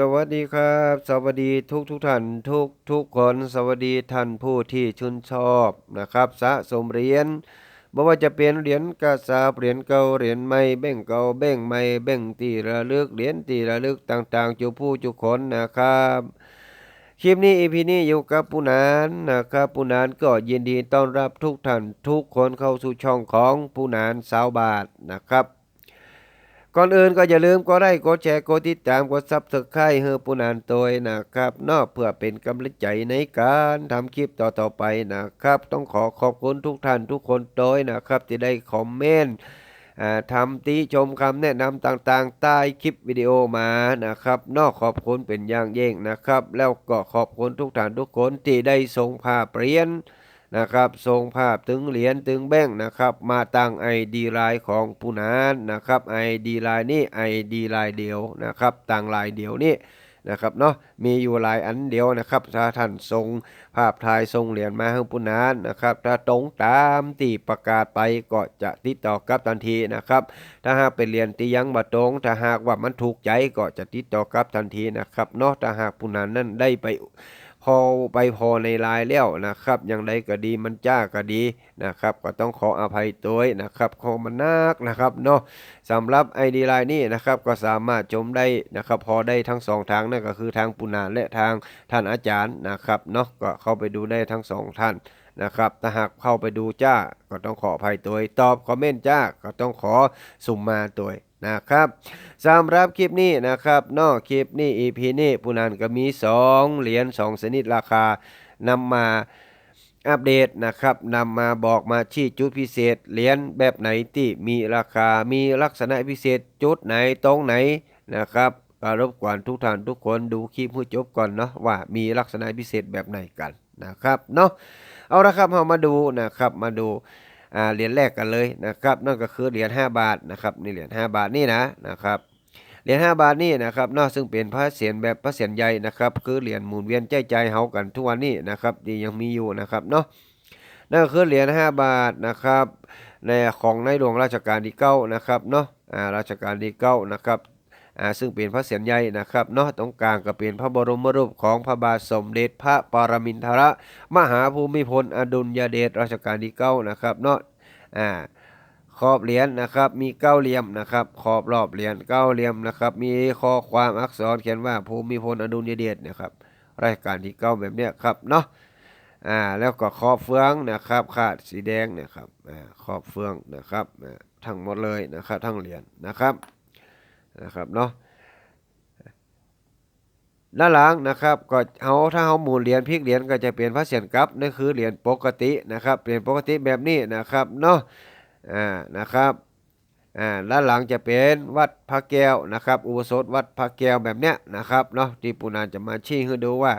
สวัสดีครับ สวัสดีทุกทุกท่านทุกทุกคนสวัสดีท่านผู้ที่ชื่นชอบนะครับสะสมเหรียญบ่ว่าจะเป็นเหรียญกระสาเหรียญเก่าเหรียญใหม่แบ่งเก่าแบ่งใหม่แบ่งตีระลึกเหรียญตีระลึกต่างๆจุผู้จุคนนะครับคลิปนี้อีพีนี้อยู่กับปูนานนะครับปูนานก็ยินดีต้อนรับทุกท่านทุกคนเข้าสู่ช่องของปูนานสาวบาทนะครับ ก่อนอื่นก็อย่าลืมกดไลค์กดแชร์กดติดตามกดซับสไครต์เฮอปูนานตัวนะครับนอกเพื่อเป็นกำลังใจในการทำคลิปต่อๆไปนะครับ ต้องขอขอบคุณทุกท่านทุกคนโดยนะครับที่ได้คอมเมนต์ทำติชมคำแนะนำต่างๆ ใต้คลิปวิดีโอมานะครับ นอกขอบคุณเป็นอย่างยิ่งนะครับ แล้วก็ขอบคุณทุกท่านทุกคนที่ได้ส่งภาพเปลี่ยน นะครับส่งภาพถึงเหรียญถึงแบงค์นะครับ มาตั้ง ID ไลน์ของผู้นั้นนะครับ ID ไลน์นี่ ID ไลน์เดียวนะครับตั้งไลน์เดียวนี่นะครับเนาะมีอยู่หลายอันเดียวนะครับ ถ้าท่านส่งภาพถ่ายส่งเหรียญมาให้ผู้นั้นนะครับ ถ้าตรงตามที่ประกาศไปก็จะติดต่อกลับทันทีนะครับ ถ้าหากเป็นเหรียญที่ยังบ่ตรง ถ้าหากว่ามันถูกใจก็จะติดต่อกลับทันทีนะครับเนาะถ้าหากผู้นั้นนั้นได้ไป อไปพอในลน์แล้วนะครับอย่างใดก็ดีมันจ้าก็ดีนะครับ ก็ต้องขออภัยตัวนะครับขอมันนักนะครับเนาะสำหรับ ID ไลน์นี้นะครับก็สามารถชมได้นะครับพอได้ทั้งสองทางนั่นก็คือทางปุณาและทางท่านอาจารย์นะครับเนาะก็เข้าไปดูได้ทั้งสองท่านนะครับถ้าหากเข้าไปดูจ้าก็ต้องขออภัยตัวตอบคอมเมนต์จ้าก็ต้องขอสุ่มมาตัว นะครับสำหรับคลิปนี้นะครับนอกคลิปนี้ EP นี้ผู้นันก็มี 2 เหรียญ2 ชนิดราคานำมาอัปเดตนะครับนำมาบอกมาชี้จุดพิเศษ เหรียญแบบไหนที่มีราคามีลักษณะพิเศษจุดไหนตรงไหนนะครับก็รบกวนทุกท่านทุกคนดูคลิปให้จบก่อนเนาะว่ามีลักษณะพิเศษแบบไหนกันนะครับเนาะเอาละครับเรามาดูนะครับมาดู อ่าเหรียญแรกกันเลยนะครับนั่นก็คือเหรียญ5บาทนะครับนี่เหรียญ5บาทนี่นะนะครับเหรียญ5บาทนี่นะครับนอกซึ่งเป็นพระเศียรแบบพระเศียรใหญ่นะครับคือเหรียญหมุนเวียนใจใจเฮากันทุกวันนี้นะครับที่ยังมีอยู่นะครับเนาะนั่นก็คือเหรียญ5บาทนะครับในของในหลวงราชการที่เก้านะครับเนาะอ่าราชการที่เก้านะครับ อ่าซึ่งเป็นพระเศียรใหญ่นะครับเนาะตรงกลางก็เป็นพระบรมรูปของพระบาทสมเด็จพระปรมินทรมหาภูมิพลอดุลยเดชรัชกาลที่เก้านะครับเนาะอ่าขอบเหรียญนะครับมีเก้าเหลี่ยมนะครับ ขอบรอบเหรียญเก้าเหลี่ยมนะครับ มีข้อความอักษรเขียนว่าภูมิพลอดุลยเดชนะครับรายการที่เก้าแบบเนี้ยครับเนาะอ่าแล้วก็ขอบเฟืองนะครับคาดสีแดงนะครับอ่าขอบเฟืองนะครับทั้งหมดเลยนะครับทั้งเหรียญนะครับ นะครับเนาะด้านหลังนะครับก็เอาถ้าเอาหมุนเหรียญพลิกเหรียญก็จะเป็นพระเศียรกลับนั่นคือเหรียญปกตินะครับเหรียญปกติแบบนี้นะครับเนาะอ่านะครับอ่าด้านหลังจะเป็นวัดพระแก้วนะครับ อุโบสถวัดพระแก้วแบบเนี้ยนะครับเนาะที่ปูนานจะมาชี้ให้ดูว่า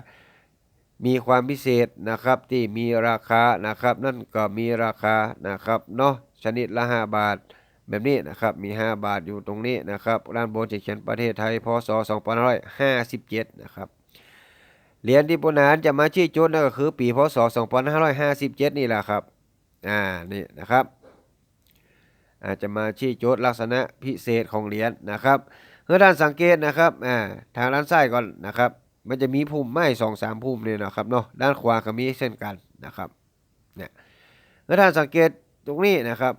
มีความพิเศษนะครับที่มีราคานะครับ นั่นก็มีราคานะครับเนาะชนิดละ5บาท แบบนี้นะครับมี 5 บาทอยู่ตรงนี้นะครับด้านบนจะเขียนประเทศไทยพศ2557นะครับเหรียญที่ปูนานจะมาชี้จุดนั่นก็คือปีพศ2557 นี่แหละครับอ่านี่นะครับอาจจะมาชี้โจทย์ลักษณะพิเศษของเหรียญนะครับเมื่อท่านสังเกตนะครับอ่าทางด้านซ้ายก่อนนะครับ มันจะมีพุ่มไม้สองสามพุ่มเลยนะครับเนาะด้านขวาก็มีเช่นกันนะครับเนี่ยเมื่อท่านสังเกตตรงนี้นะครับ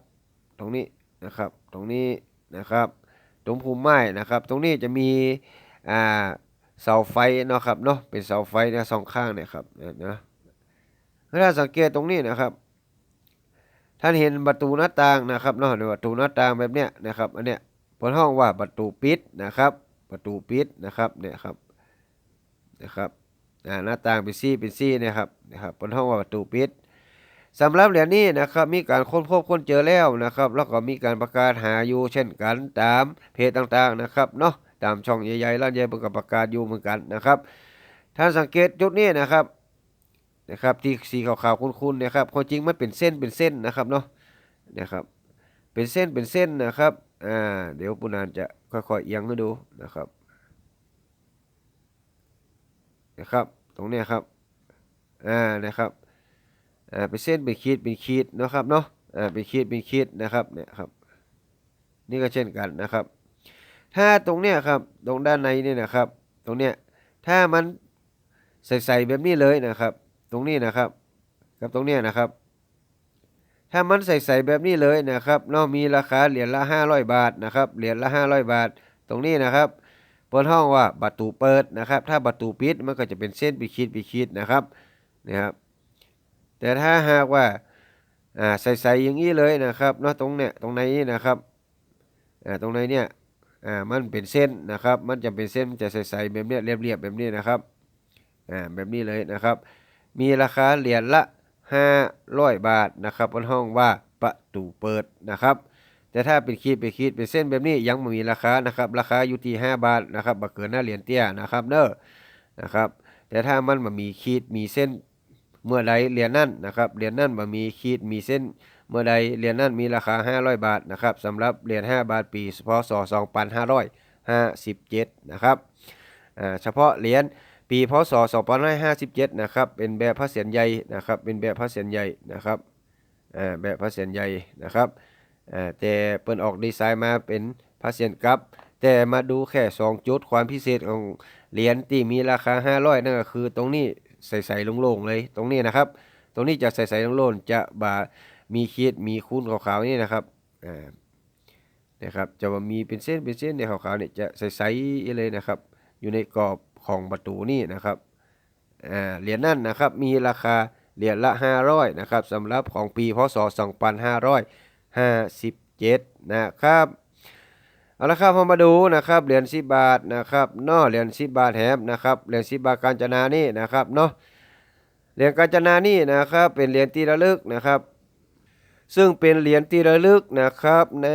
ตรงนี้ นะครับ ตรงนี้นะครับ ตรงพุ่มไม้นะครับ ตรงนี้จะมีอ่าเสาไฟเนาะครับเนาะเป็นเสาไฟนี่ยสองข้างเนี่ยครับเนี่ยนะเมื่อท่าสังเกตตรงนี้นะครับท่านเห็นประตูหน้าต่างนะครับเนาะประตูหน้าต่างแบบเนี้ยนะครับอันเนี้ยบนห้องว่าประตูปิดนะครับ ประตูปิดนะครับเนี่ยครับนะครับหน้าต่างเป็นซี่เป็นซี่นะครับนะครับบนห้องว่าประตูปิด สำหรับเหรียญนี้นะครับมีการค้นพบค้นเจอแล้วนะครับ แล้วก็มีการประกาศหาอยู่เช่นกันตามเพจต่างๆนะครับเนาะตามช่องใหญ่ๆร้านใหญ่เพิ่ประกาศอยู่เหมือนกันนะครับท่านสังเกตจุดนี้นะครับนะครับที่สีขาวๆคุ้นๆนะครับความจริงมันเป็นเส้นเป็นเส้นนะครับเนาะนะครับ เป็นเส้นเป็นเส้นนะครับอ่าเดี๋ยวปุนานจะค่อยๆเอียงให้ดูนะครับนะครับ ตรงนี้ครับอ่านะครับ อ่าเป็นเส้นเป็นขีดเป็นขีดนะครับเนาะอ่าเป็นขีดเป็นขีดนะครับเนี่ยครับนี่ก็เช่นกันนะครับ ถ้าตรงเนี้ยครับตรงด้านในนี่นะครับ ตรงเนี้ยถ้ามันใส่ๆแบบนี้เลยนะครับ ตรงนี้นะครับกับตรงเนี้ยนะครับ ถ้ามันใส่ๆแบบนี้เลยนะครับเนาะมีราคาเหรียญละ 500 บาทนะครับเหรียญละ 500 บาท ตรงนี้นะครับเปิดห้องว่าประตูเปิดนะครับ ถ้าประตูปิดมันก็จะเป็นเส้นปีคิดปีคิดนะครับนะครับ แต่ถ้าหากว่าอ่าใส่ๆอย่างนี้เลยนะครับเนาะตรงเนี้ยตรงไหนนี้นะครับอ่าตรงไหนเนี่ยอ่ามันเป็นเส้นนะครับ มันจะเป็นเส้นจะใส่ๆแบบเนี้ยเรียบๆแบบนี้นะครับอ่าแบบนี้เลยนะครับ มีราคาเหรียญละ500บาทนะครับบนห้องว่าประตูเปิดนะครับ แต่ถ้าเป็นขีดเป็นขีดเป็นเส้นแบบนี้ยังไม่มีราคานะครับ ราคาอยู่ที่5บาทนะครับบักเกินหน้าเหรียญเตี้ยนะครับเนอะนะครับ แต่ถ้ามันมามีขีดมีเส้น เมื่อใดเหรียญนั่นนะครับเหรียญนั่นมามีขีดมีเส้น เมื่อใดเหรียญนั่นมีราคา 500 บาทนะครับสำหรับเหรียญ5บาทปีพศ2557นะครับอ่าเฉพาะเหรียญปีพศ2557นะครับเป็นแบบพระเศียรใหญ่นะครับเป็นแบบพระเศียรใหญ่นะครับอ่าแบบพระเศียรใหญ่นะครับอ่าแต่เปิ้นออกดีไซน์มาเป็นพระเศียรกลับแต่มาดูแค่ 2 จุดความพิเศษของเหรียญที่มีราคา 500 นั่นก็คือตรงนี้ ใส่ๆโล่งๆเลย ตรงนี้นะครับ ตรงนี้จะใส่ๆโล่งๆจะบามีขีดมีคูนขาวๆนี่นะครับอ่านะครับจะว่ามีเป็นเส้นเป็นเส้นในขาวๆเนี่ยจะใสๆเลยนะครับ อยู่ในกรอบของประตูนี่นะครับอ่าเหรียญนั่นนะครับมีราคาเหรียญละ 500นะครับสำหรับของปีพศ 2557 นะครับ เอาละครับเรามาดูนะครับเหรียญ10บาทนะครับเนาะเหรียญ10บาทแถมนะครับเหรียญ10บาทกาญจนานี่นะครับเนาะเหรียญกาญจนานี่นะครับเป็นเหรียญที่ระลึกนะครับ ซึ่งเป็นเหรียญที่ระลึกนะครับใน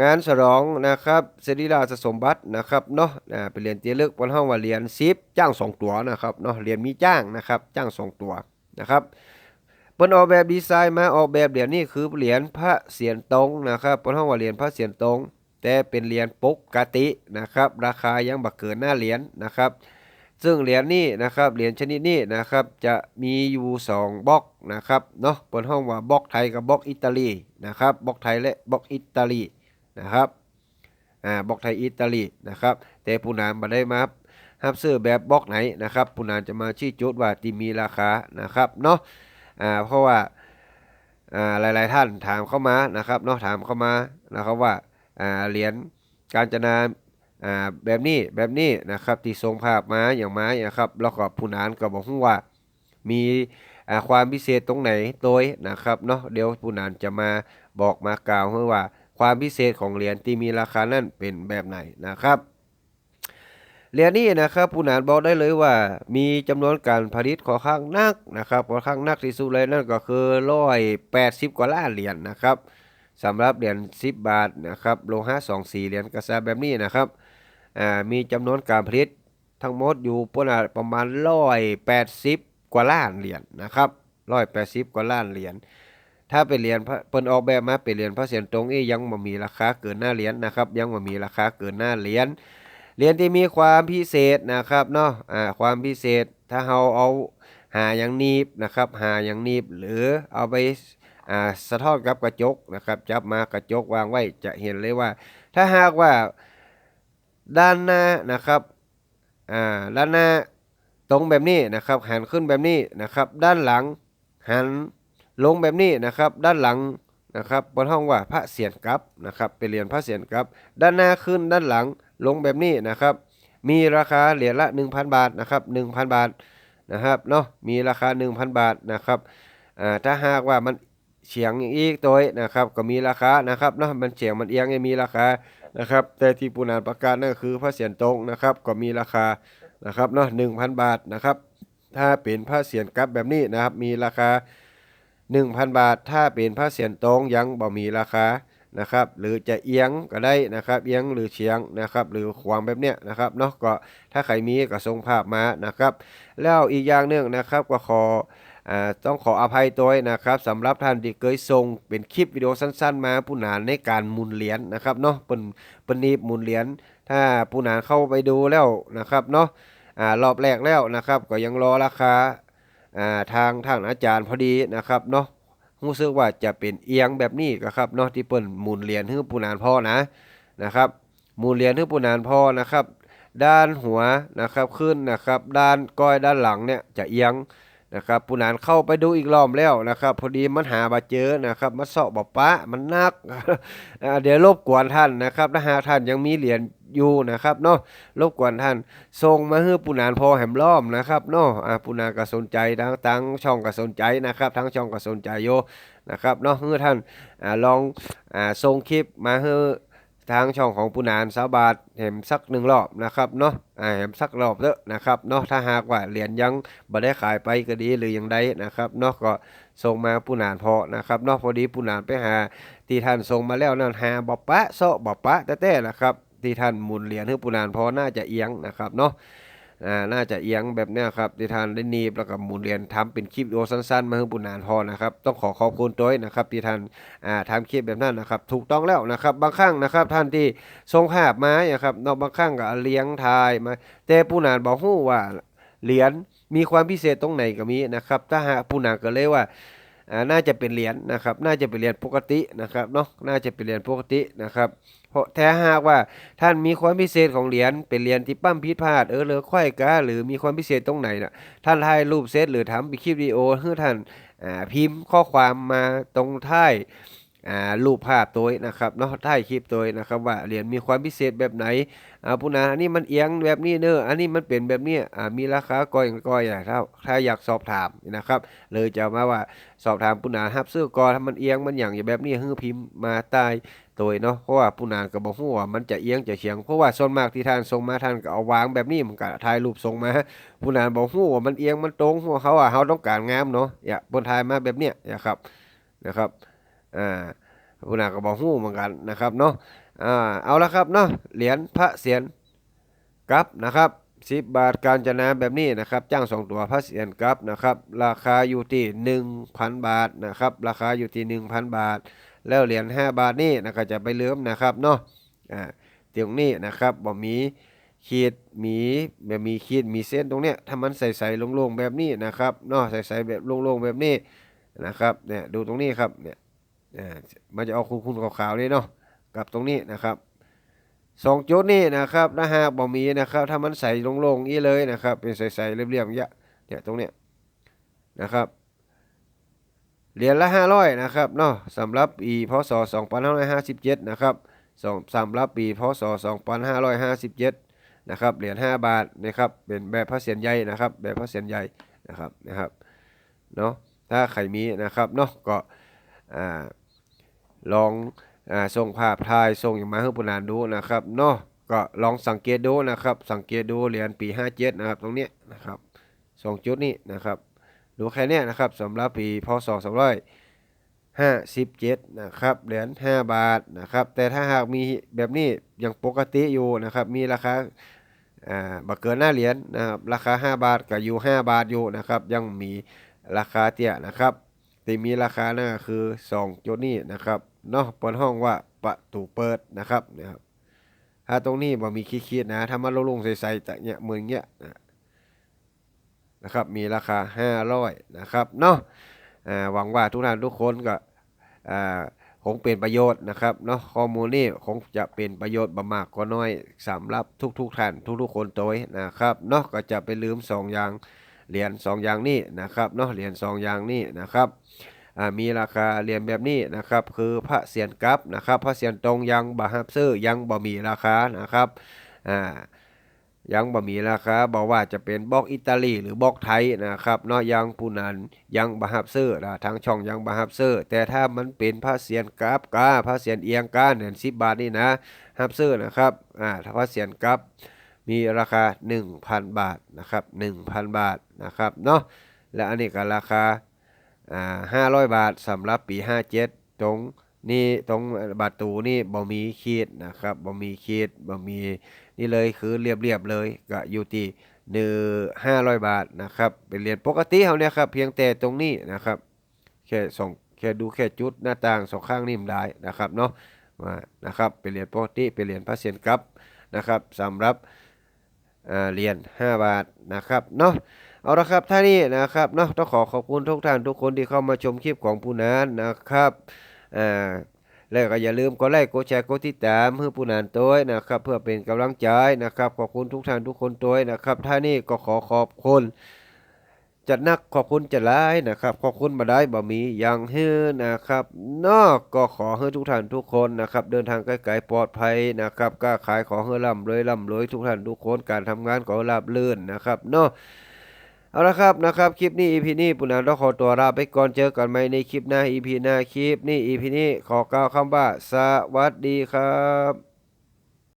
งานฉลองนะครับเสรีราชสมบัตินะครับเนาะอ่าเป็นเหรียญที่ระลึกบนห้องว่าเหรียญซิปจ้างสองตัวนะครับเนาะเหรียญมีจ้างนะครับจ้างสองตัวนะครับเปิ้นออกแบบดีไซน์มาออกแบบเหรียญนี่คือเหรียญพระเสียรตรงนะครับบนห้องว่าเหรียญพระเสียรตรง แต่เป็นเหรียญปกตินะครับ ราคายังบักเกินหน้าเหรียญนะครับ ซึ่งเหรียญนี้นะครับเหรียญชนิดนี้นะครับจะมีอยู่2บล็อกนะครับเนาะบนห้องว่าบล็อกไทยกับบล็อกอิตาลีนะครับบล็อกไทยและบล็อกอิตาลีนะครับอ่าบล็อกไทยอิตาลีนะครับ แต่ผู้นานมาได้มารับซื้อแบบบล็อกไหนนะครับผู้นานจะมาชี้จุดว่าที่มีราคานะครับเนาะอ่าเพราะว่าอ่าหลาย ๆ ท่านถามเข้ามานะครับเนาะถามเข้ามานะครับว่า เหรียญการจนาแบบนี้แบบนี้นะครับที่ส่งภาพมาอย่างมานะครับแล้วก็ผู้นานก็บอกว่ามีความพิเศษตรงไหนโดยนะครับเนาะเดี๋ยวผู้นานจะมาบอกมากล่าวให้ว่าความพิเศษของเหรียญที่มีราคานั้นเป็นแบบไหนนะครับเหรียญนี้นะครับผู้นานบอกได้เลยว่า มีจำนวนการผลิตค่อนข้างนักนะครับค่อนข้างนักที่สุดเลยนั่นก็คือร้อยแปดสิบกว่าล้านเหรียญนะครับ สำหรับเหรียญ10 บาทนะครับโลหะ2 4เหรียญกระแสแบบนี้นะครับมีจำนวนการผลิตทั้งหมดอยู่ประมาณ180กว่าล้านเหรียญนะครับ180กว่าล้านเหรียญถ้าเป็นเหรียญเปิ้นออกแบบมาเป็นเหรียญพระเสียรตรงนี้ยังบ่มีราคาเกินหน้าเหรียญนะครับ ยังบ่มีราคาเกินหน้าเหรียญเหรียญที่มีความพิเศษนะครับเนาะอ่าความพิเศษถ้าเฮาเอาหาอย่างนีบนะครับ หาอย่างนีบหรือเอาไป สะท้อนกับกระจกนะครับ จับมากระจกวางไว้จะเห็นเลยว่า ถ้าหากว่าด้านหน้านะครับอ่าด้านหน้าตรงแบบนี้นะครับ หันขึ้นแบบนี้นะครับ ด้านหลังหันลงแบบนี้นะครับ ด้านหลังนะครับบนห้องว่าพระเสียรกับนะครับเป็นเหรียญพระเสียรกับ ด้านหน้าขึ้นด้านหลังลงแบบนี้นะครับ มีราคาเหรียญละ 1,000 บาทนะครับ1,000 บาทนะครับเนาะมีราคา 1,000 บาทนะครับอ่าถ้าหากว่ามัน เฉียงอีกตัวนะครับ ก็มีราคานะครับเนาะมันเฉียงมันเอียงมีราคานะครับ แต่ที่ปูนานประกาศนั่นคือพระเศียรตรงนะครับ ก็มีราคานะครับเนาะหนึ่งพันบาทนะครับ ถ้าเป็นพระเศียรกลับแบบนี้นะครับ มีราคา 1,000 บาท ถ้าเป็นพระเศียรตรงยังบ่มีราคานะครับหรือจะเอียงก็ได้นะครับเอียงหรือเฉียงนะครับหรือขวางแบบเนี้ยนะครับเนาะก็ถ้าใครมีก็ส่งภาพมานะครับ แล้วอีกอย่างหนึ่งนะครับก็ขอ ต้องขออภัยตัวนะครับสำหรับท่านที่เคยส่งเป็นคลิปวิดีโอสั้น ๆ มาผู้นานในการหมุนเหรียญนะครับเนาะเป็นเป็นนีบหมุนเหรียญถ้าผู้นานเข้าไปดูแล้วนะครับเนาะอ่ารอบแรกแล้วนะครับ ก็ยังรอราคาอ่าทางทางอาจารย์พอดีนะครับเนาะรู้สึกว่าจะเป็นเอียงแบบนี้ก็ครับเนาะที่เปิ้นหมุนเหรียญให้ผู้นานพ่อนะนะครับหมุนเหรียญให้ผู้นานพ่อนะครับ ด้านหัวนะครับขึ้นนะครับ ด้านก้อยด้านหลังเนี่ยจะเอียง นะครับผู้นานเข้าไปดูอีกรอบแล้วนะครับ พอดีมันหาบาเจอนะครับมาเสาะบ่ปะมันนักเดี๋ยวรบกวนท่านนะครับถ้าหากท่านยังมีเหรียญอยู่นะครับเนาะรบกวนท่านส่งมาให้ผู้นานพอแหมล้อมนะครับเนาะอ่าผู้นานก็สนใจทั้งทั้งช่องก็สนใจนะครับ ทั้งช่องก็สนใจโยนะครับเนาะให้ท่านอ่าลองอ่าส่งคลิปมาให้ ทางช่องของปูนานสาบาทแหมสักหนึ่งรอบนะครับเนาะอ่าแหมสักรอบเด้อนะครับเนาะถ้าหากว่าเหรียญยังบ่ได้ขายไปก็ดีหรือยังใดนะครับเนาะก็ส่งมาปูนานพอนะครับเนาะพอดีปูนานไปหา ที่ท่านส่งมาแล้วนั่นหาบอปะโซบอปะแต่แต่นะครับที่ท่านหมุนเหรียญให้ปูนานพอน่าจะเอียงนะครับเนาะ อ่าน่าจะเอียงแบบเนี้ยครับที่ทานได้นีบแล้วก็หมุนเหรียญทำเป็นคลิปวิดีโอสั้นๆ มาให้ปูนานพอนะครับต้องขอขอบคุณตัวนะครับที่ทานอ่าทำคลิปแบบนั้นนะครับถูกต้องแล้วนะครับบางครั้งนะครับท่านที่ส่งภาพมาอย่างครับเนาะบางครั้งก็เลี้ยงทายมาแต่ปูนานบอกฮู้ว่าเหรียญมีความพิเศษตรงไหนก็มีนะครับถ้าหากปูนานก็เลยว่า อ่าน่าจะเป็นเหรียญนะครับ น่าจะเป็นเหรียญปกตินะครับเนาะน่าจะเป็นเหรียญปกตินะครับ เพราะแท้หากว่าท่านมีความพิเศษของเหรียญเป็นเหรียญที่ปั้มพิษพลาดเออเลอค่อยกาหรือมีความพิเศษตรงไหนน่ะท่านถ่ายรูปเซตหรือทำคลิปวิดีโอให้ท่านอ่าพิมพ์ข้อความมาตรงท้าย อ่ารูปภาพตัวนะครับเนาะท้ายคลิปตัวนะครับว่าเหรียญมีความพิเศษแบบไหนอ่าผู้นั้นอันนี้มันเอียงแบบนี้เนอะอันนี้มันเป็นแบบนี้อ่ามีราคาก้อยก้อยนะถ้าถ้าอยากสอบถามนะครับเลยจะมาว่าสอบถามผู้นานฮับซื้อกอถ้ามันเอียงมันอย่างอย่างแบบนี้ฮือพิมพ์มาใต้ตัวเนาะเพราะว่าผู้นานก็บอกว่ามันจะเอียงจะเฉียงเพราะว่าส่วนมากที่ท่านส่งมาท่านก็เอาวางแบบนี้มันก็ถ่ายรูปส่งมาผู้นานบอกว่ามันเอียงมันตรงหัวเขาอะเขาต้องการงามเนาะอย่าบนถ่ายมาแบบเนี้ยนะครับนะครับ อ่าผู้นาก็บอกฮู้เหมือนกันนะครับเนาะอ่าเอาละครับเนาะเหรียญพระเศียรกับนะครับสิบบาทการจนาแบบนี้นะครับจ้างสองตัวพระเศียรกับนะครับราคาอยู่ที่หนึ่งพันบาทนะครับราคาอยู่ที่หนึ่งพันบาท แล้วเหรียญห้าบาทนี่นะก็จะไปเลื่อมนะครับเนาะอ่าตรงนี้นะครับบ่มีขีดมีแบบมีขีดมีเส้นตรงเนี้ยถ้ามันใสๆโล่งๆแบบนี้นะครับเนาะใสๆแบบโล่งๆแบบนี้นะครับเนี่ยดูตรงนี้ครับเนี่ย มันจะออกคุณๆขาวๆนี่เนาะกับตรงนี้นะครับสองจุดนี่นะครับถ้าหากบ่มีนะครับ ถ้ามันใส่ลงๆอี้เลยนะครับ เป็นใสๆเรียบๆอย่างเงี้ยเนี่ยตรงเนี้ยนะครับเหรียญละห้าร้อยนะครับเนาะสำหรับปีพศสองพันห้าร้อยห้าสิบเจ็ดนะครับสองสำหรับปีพศสองพันห้าร้อยห้าสิบเจ็ดนะครับเหรียญห้าบาทนะครับเป็นแบบพระเศียรใหญ่นะครับ แบบพระเศียรใหญ่นะครับนะครับเนาะถ้าใครมีนะครับเนาะก็อ่า ลองอ่าส่งภาพถ่ายส่งอย่างมาให้ผู้นานดูนะครับเนาะก็ลองสังเกตดูนะครับ สังเกตดูเหรียญปี 57 นะครับ ตรงนี้นะครับสองจุดนี้นะครับดูแค่เนี้ยนะครับสำหรับปีพศ257 นะครับเหรียญ5บาทนะครับ แต่ถ้าหากมีแบบนี้ยังปกติอยู่นะครับ มีราคาอ่าบักเกินหน้าเหรียญนะครับ ราคา 5 บาทก็อยู่ 5 บาทอยู่นะครับ ยังมีราคาเตี้ยนะครับที่มีราคานั่นก็คือ 2 จุดนี้นะครับ เนาะเปิดห้องว่าประตูเปิดนะครับนะครับถ้าตรงนี้บ่มีคิดๆนะถ้ามันลงๆใส่ๆแต่เนี่ยเหมือนเงี้ยนะครับ มีราคา 500 นะครับเนาะหวังว่าทุกท่านทุกคนก็อ่าคงเป็นประโยชน์นะครับเนาะข้อมูลนี้คงจะเป็นประโยชน์บ่มากก็น้อยสำหรับทุกๆท่านทุกๆคนตัวนะครับเนาะก็จะไปลืมสองอย่างเหรียญสองอย่างนี้นะครับเนาะเหรียญสองอย่างนี้นะครับ มีราคาเหรียญแบบนี้นะครับ คือพระเศียรกับนะครับ พระเศียรตรงยังบาฮับซื้อยังบ่มีราคานะครับอ่ายังบ่มีราคาบอกว่าจะเป็นบล็อกอิตาลีหรือบล็อกไทยนะครับเนาะยังผู้นั้นยังบาฮับซื้อนะทางช่องยังบาฮับซื้อแต่ถ้ามันเป็นพระเศียรกับกาพระเศียรเอียงกาเนี่ยสิบบาทนี่นะฮับซื้อนะครับอ่าถ้าพระเศียรกับมีราคา 1,000 บาทนะครับ1,000 บาทนะครับเนาะและอันนี้ก็ราคา อ่าห้าร้อยบาทสำหรับปีห้าเจ็ดตรงนี่ตรงบาทตูนี่บ่มีขีดนะครับบ่มีขีดบ่มีนี่เลยคือเรียบเรียบเลยก็อยู่ที่หนึ่งห้าร้อยบาทนะครับเป็นเหรียญปกติเขาเนี่ยครับเพียงแต่ตรงนี้นะครับแค่ส่งแค่ดูแค่จุดหน้าต่างสองข้างนี่มนได้นะครับเนาะว่านะครับเป็นเหรียญปกติเป็นเหรียญพระเศียรกับนะครับสำหรับเหรียญ5บาทนะครับเนาะ เอาละครับท่านี้นะครับเนาะต้องขอขอบคุณทุกท่านทุกคนที่เข้ามาชมคลิปของผู้นั้นนะครับอ่าแล้วก็อย่าลืมกดไลค์กดแชร์กดติดตามเพื่อผู้นานตัวนะครับ เพื่อเป็นกำลังใจนะครับ ขอบคุณทุกท่านทุกคนตัวนะครับท่านี้ก็ขอขอบคุณจัดนักขอบคุณจัดร้ายนะครับ ขอบคุณมาได้บ่มีอย่างเฮือนะครับนอกก็ขอให้ทุกท่านทุกคนนะครับ เดินทางไกลๆปลอดภัยนะครับกล้าขายขอให้ร่ำรวยร่ำรวยทุกท่านทุกคนการทำงานก็ราบรื่นนะครับเนาะ เอาละครับนะครับ คลิปนี้ EP นี้ปุณณาต้อขอตัวลาไปก่อนเจอกันใหม่ในคลิปหน้า EP หน้าคลิปนี้ EP นี้ขอกล่าวคำว่า สวัสดีครับ